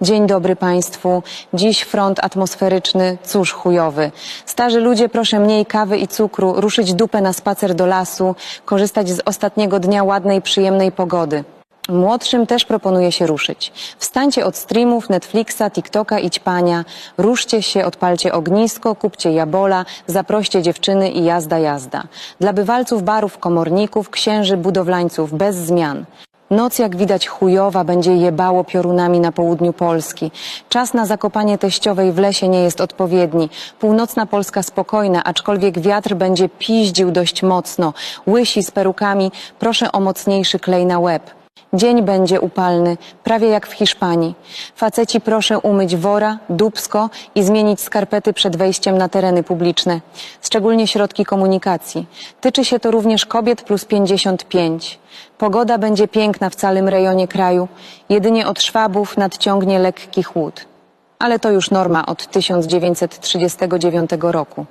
Dzień dobry Państwu. Dziś front atmosferyczny, cóż chujowy. Starzy ludzie, proszę mniej kawy i cukru, ruszyć dupę na spacer do lasu, korzystać z ostatniego dnia ładnej, przyjemnej pogody. Młodszym też proponuje się ruszyć. Wstańcie od streamów, Netflixa, TikToka i ćpania. Ruszcie się, odpalcie ognisko, kupcie jabola, zaproście dziewczyny i jazda, jazda. Dla bywalców barów, komorników, księży, budowlańców bez zmian. Noc, jak widać, chujowa będzie jebało piorunami na południu Polski. Czas na zakopanie teściowej w lesie nie jest odpowiedni. Północna Polska spokojna, aczkolwiek wiatr będzie piździł dość mocno. Łysi z perukami, proszę o mocniejszy klej na łeb. Dzień będzie upalny, prawie jak w Hiszpanii. Faceci proszę umyć wora, dubsko i zmienić skarpety przed wejściem na tereny publiczne, szczególnie środki komunikacji. Tyczy się to również kobiet plus 55. Pogoda będzie piękna w całym rejonie kraju. Jedynie od Szwabów nadciągnie lekki chłód. Ale to już norma od 1939 roku.